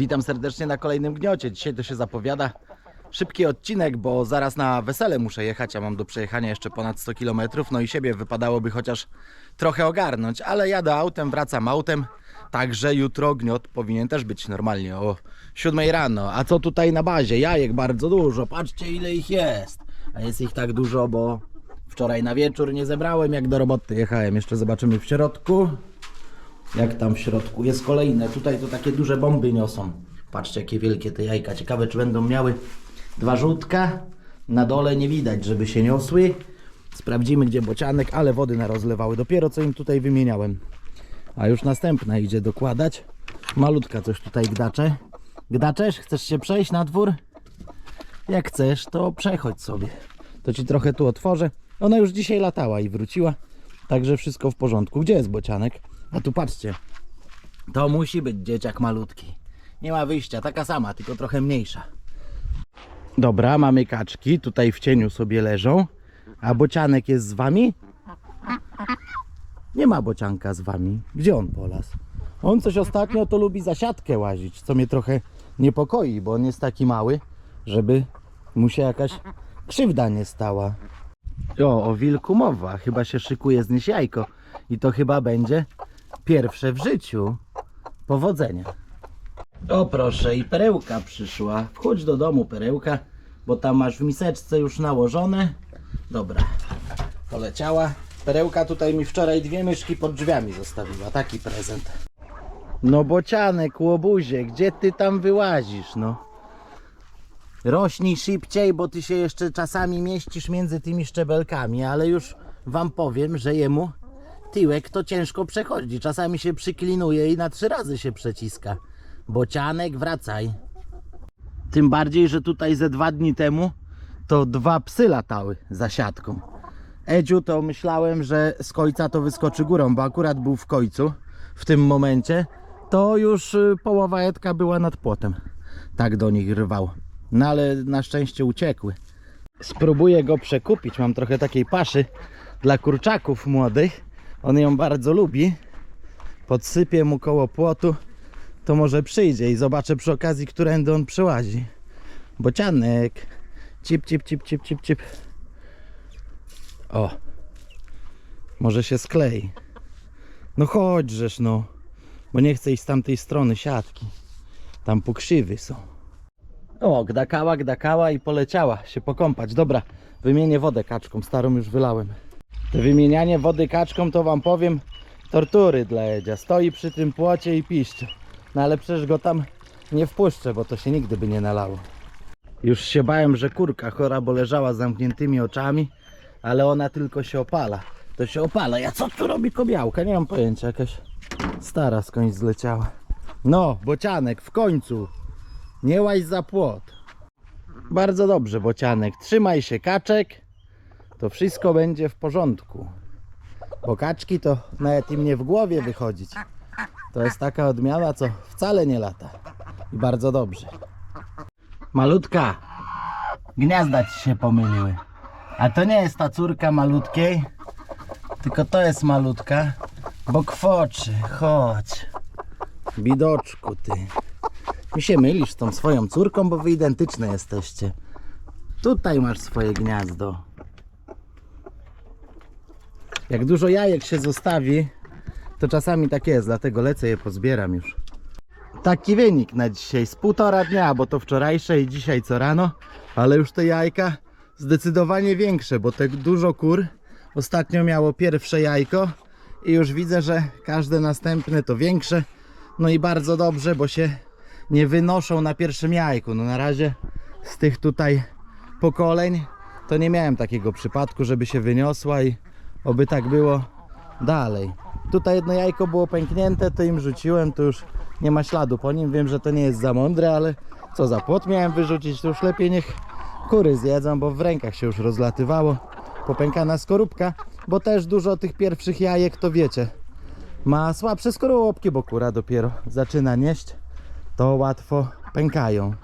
Witam serdecznie na kolejnym gniocie. Dzisiaj to się zapowiada szybki odcinek, bo zaraz na wesele muszę jechać, a mam do przejechania jeszcze ponad 100 km. No i siebie wypadałoby chociaż trochę ogarnąć, ale jadę autem, wracam autem. Także jutro gniot powinien też być normalnie o 7 rano. A co tutaj na bazie? Jajek bardzo dużo. Patrzcie ile ich jest. A jest ich tak dużo, bo wczoraj na wieczór nie zebrałem, jak do roboty jechałem. Jeszcze zobaczymy w środku. Jak tam w środku jest kolejne. Tutaj to takie duże bomby niosą. Patrzcie, jakie wielkie te jajka. Ciekawe, czy będą miały dwa żółtka. Na dole nie widać, żeby się niosły. Sprawdzimy, gdzie bocianek, ale wody narozlewały. Dopiero co im tutaj wymieniałem. A już następna idzie dokładać. Malutka coś tutaj gdacze. Gdaczesz? Chcesz się przejść na dwór? Jak chcesz, to przechodź sobie. To ci trochę tu otworzę. Ona już dzisiaj latała i wróciła. Także wszystko w porządku. Gdzie jest bocianek? A tu patrzcie. To musi być dzieciak malutki. Nie ma wyjścia, taka sama, tylko trochę mniejsza. Dobra, mamy kaczki. Tutaj w cieniu sobie leżą. A bocianek jest z wami? Nie ma bocianka z wami. Gdzie on polas? On coś ostatnio to lubi za siatkę łazić, co mnie trochę niepokoi, bo on jest taki mały, żeby mu się jakaś krzywda nie stała. O, o wilku mowa. Chyba się szykuje znieść jajko. I to chyba będzie pierwsze w życiu. Powodzenia. O proszę, i perełka przyszła. Wchodź do domu, perełka, bo tam masz w miseczce już nałożone. Dobra, poleciała. Perełka tutaj mi wczoraj dwie myszki pod drzwiami zostawiła. Taki prezent. No bocianek, łobuzie, gdzie ty tam wyłazisz, no? Rośnij szybciej, bo ty się jeszcze czasami mieścisz między tymi szczebelkami, ale już wam powiem, że jemu tyłek to ciężko przechodzi. Czasami się przyklinuje i na trzy razy się przeciska. Bocianek, wracaj. Tym bardziej, że tutaj ze dwa dni temu to dwa psy latały za siatką. Edziu to myślałem, że z końca to wyskoczy górą, bo akurat był w końcu w tym momencie. To już y, połowa Edka była nad płotem. Tak do nich rwał. No ale na szczęście uciekły. Spróbuję go przekupić. Mam trochę takiej paszy dla kurczaków młodych. On ją bardzo lubi. Podsypię mu koło płotu. To może przyjdzie i zobaczę przy okazji, którędy on przyłazi. Bocianek. Cip, cip, cip, cip, cip, cip. O. Może się sklei. No chodźżesz no. Bo nie chcę iść z tamtej strony siatki. Tam pokrzywy są. O, gdakała, gdakała i poleciała się pokąpać. Dobra, wymienię wodę kaczką, starą już wylałem. Wymienianie wody kaczką to wam powiem tortury dla Edzia. Stoi przy tym płocie i piszczy. No ale przecież go tam nie wpuszczę, bo to się nigdy by nie nalało. Już się bałem, że kurka chora, bo leżała z zamkniętymi oczami, ale ona tylko się opala. To się opala. Ja co tu robi kobiałka? Nie mam pojęcia, jakaś stara skądś zleciała. No, bocianek, w końcu. Nie łaź za płot. Bardzo dobrze, bocianek. Trzymaj się kaczek. To wszystko będzie w porządku. Bo kaczki to nawet im nie w głowie wychodzić. To jest taka odmiana, co wcale nie lata. I bardzo dobrze. Malutka. Gniazda ci się pomyliły. A to nie jest ta córka malutkiej, tylko to jest malutka, bo kwoczy. Chodź. Bidoczku ty. Mi się mylisz z tą swoją córką, bo wy identyczne jesteście. Tutaj masz swoje gniazdo. Jak dużo jajek się zostawi, to czasami tak jest, dlatego lecę je pozbieram już. Taki wynik na dzisiaj, z półtora dnia, bo to wczorajsze i dzisiaj co rano, ale już te jajka zdecydowanie większe, bo te dużo kur ostatnio miało pierwsze jajko i już widzę, że każde następne to większe. No i bardzo dobrze, bo się nie wynoszą na pierwszym jajku. No na razie z tych tutaj pokoleń to nie miałem takiego przypadku, żeby się wyniosła i oby tak było dalej. Tutaj jedno jajko było pęknięte, to im rzuciłem, to już nie ma śladu po nim. Wiem, że to nie jest za mądre, ale co za płot miałem wyrzucić, to już lepiej niech kury zjedzą, bo w rękach się już rozlatywało. Popękana skorupka, bo też dużo tych pierwszych jajek to wiecie. Ma słabsze skorupki, bo kura dopiero zaczyna nieść to łatwo pękają.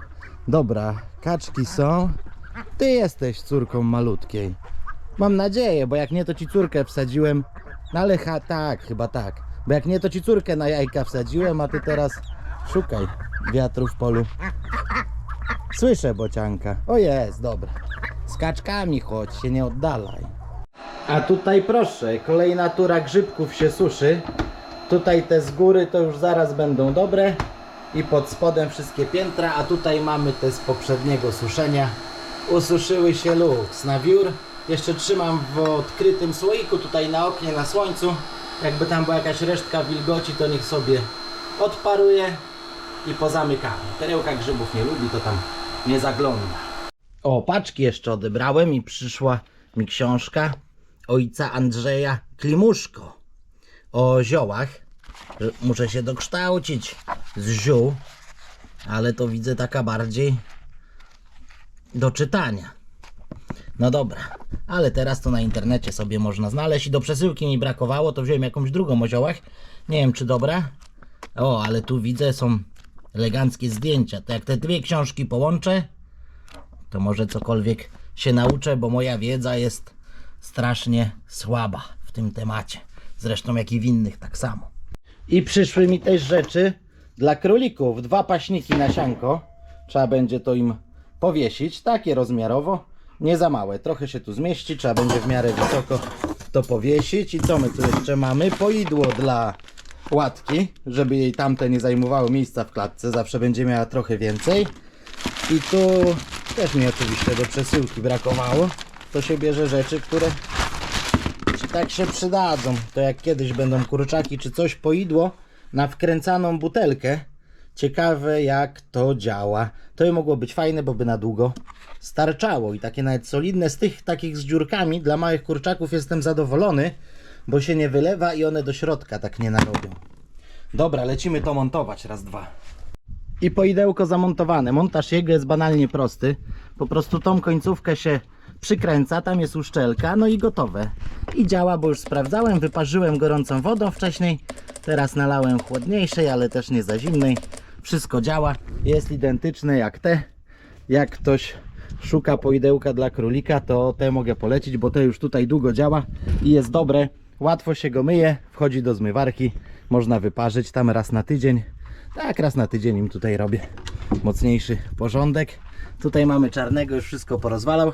Dobra, kaczki są. Ty jesteś córką malutkiej. Mam nadzieję, bo jak nie to ci córkę wsadziłem. No ale ha, tak, chyba tak. Bo jak nie to ci córkę na jajka wsadziłem, a ty teraz szukaj. wiatru w polu. Słyszę bocianka. O jest, dobra. Z kaczkami chodź, się nie oddalaj. A tutaj proszę, kolejna tura grzybków się suszy. Tutaj te z góry to już zaraz będą dobre. I pod spodem wszystkie piętra, a tutaj mamy te z poprzedniego suszenia. Ususzyły się luks na wiór. Jeszcze trzymam w odkrytym słoiku tutaj na oknie, na słońcu. Jakby tam była jakaś resztka wilgoci, to niech sobie odparuje i pozamykamy. Perełka grzybów nie lubi, to tam nie zagląda. O, paczki jeszcze odebrałem i przyszła mi książka ojca Andrzeja Klimuszko o ziołach. Muszę się dokształcić z ziół, ale to widzę taka bardziej do czytania. No dobra, ale teraz to na internecie sobie można znaleźć i do przesyłki mi brakowało, to wziąłem jakąś drugą o ziołach. Nie wiem czy dobra. O, ale tu widzę są eleganckie zdjęcia. To jak te dwie książki połączę, to może cokolwiek się nauczę, bo moja wiedza jest strasznie słaba w tym temacie. Zresztą jak i w innych tak samo. I przyszły mi też rzeczy dla królików. Dwa paśniki na sianko. Trzeba będzie to im powiesić. Takie rozmiarowo. Nie za małe. Trochę się tu zmieści. Trzeba będzie w miarę wysoko to powiesić. I co my tu jeszcze mamy? Poidło dla łatki, żeby jej tamte nie zajmowały miejsca w klatce. Zawsze będzie miała trochę więcej. I tu też mi oczywiście do przesyłki brakowało. To się bierze rzeczy, które tak się przydadzą. To jak kiedyś będą kurczaki czy coś poidło na wkręcaną butelkę. Ciekawe jak to działa. To by mogło być fajne, bo by na długo starczało. I takie nawet solidne z tych takich z dziurkami dla małych kurczaków jestem zadowolony, bo się nie wylewa i one do środka tak nie narobią. Dobra, lecimy to montować. Raz, dwa. I poidełko zamontowane. Montaż jego jest banalnie prosty. Po prostu tą końcówkę się przykręca, tam jest uszczelka, no i gotowe. I działa, bo już sprawdzałem, wyparzyłem gorącą wodą wcześniej. Teraz nalałem chłodniejszej, ale też nie za zimnej. Wszystko działa, jest identyczne jak te. Jak ktoś szuka poidełka dla królika, to te mogę polecić, bo te już tutaj długo działa i jest dobre. Łatwo się go myje, wchodzi do zmywarki, można wyparzyć tam raz na tydzień. Tak, raz na tydzień im tutaj robię mocniejszy porządek. Tutaj mamy czarnego, już wszystko porozwalał.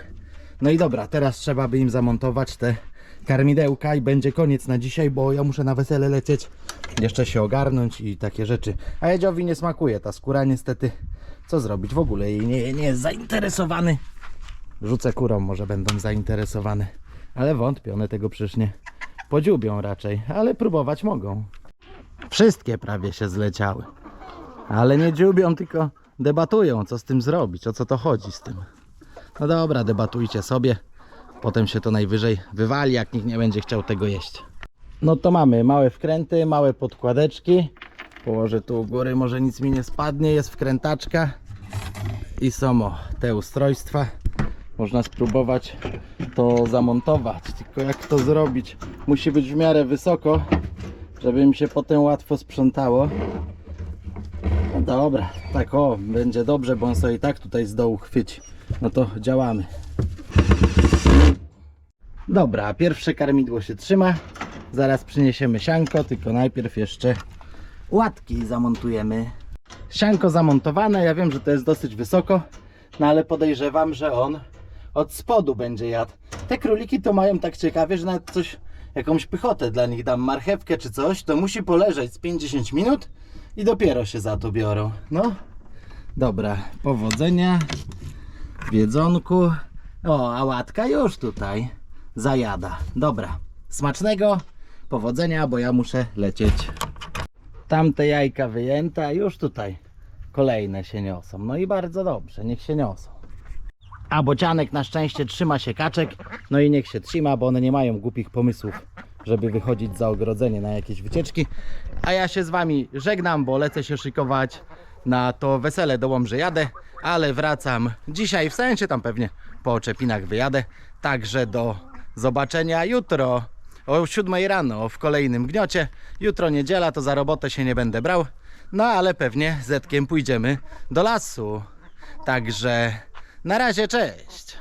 No i dobra, teraz trzeba by im zamontować te karmidełka i będzie koniec na dzisiaj, bo ja muszę na wesele lecieć. Jeszcze się ogarnąć i takie rzeczy. A Jedziowi nie smakuje ta skóra niestety. Co zrobić? W ogóle jej nie, nie jest zainteresowany. Rzucę kurą, może będą zainteresowane. Ale wątpię, one tego przecież nie podziubią raczej. Ale próbować mogą. Wszystkie prawie się zleciały. Ale nie dziubią, tylko debatują, co z tym zrobić, o co to chodzi z tym. No dobra, debatujcie sobie. Potem się to najwyżej wywali, jak nikt nie będzie chciał tego jeść. No to mamy małe wkręty, małe podkładeczki. Położę tu u góry, może nic mi nie spadnie. Jest wkrętaczka i są o, te ustrojstwa. Można spróbować to zamontować. Tylko jak to zrobić? Musi być w miarę wysoko, żeby mi się potem łatwo sprzątało. No dobra, tak o, będzie dobrze, bo on sobie i tak tutaj z dołu chwyci. No to działamy. Dobra, pierwsze karmidło się trzyma. Zaraz przyniesiemy sianko, tylko najpierw jeszcze łatki zamontujemy. Sianko zamontowane, ja wiem, że to jest dosyć wysoko, no ale podejrzewam, że on od spodu będzie jadł. Te króliki to mają tak ciekawie, że nawet coś, jakąś pychotę dla nich dam, marchewkę czy coś, to musi poleżeć z 50 minut i dopiero się za to biorą. No, dobra, powodzenia w jedzonku. O, a łatka już tutaj zajada. Dobra, smacznego, powodzenia, bo ja muszę lecieć. Tamte jajka wyjęte, już tutaj kolejne się niosą. No i bardzo dobrze, niech się niosą. A bocianek na szczęście trzyma się kaczek, no i niech się trzyma, bo one nie mają głupich pomysłów, żeby wychodzić za ogrodzenie na jakieś wycieczki. A ja się z wami żegnam, bo lecę się szykować na to wesele do Łomży jadę, ale wracam dzisiaj w sensie, tam pewnie po oczepinach wyjadę. Także do zobaczenia jutro o 7 rano w kolejnym gniocie. Jutro niedziela, to za robotę się nie będę brał. No ale pewnie zetkiem pójdziemy do lasu. Także na razie, cześć!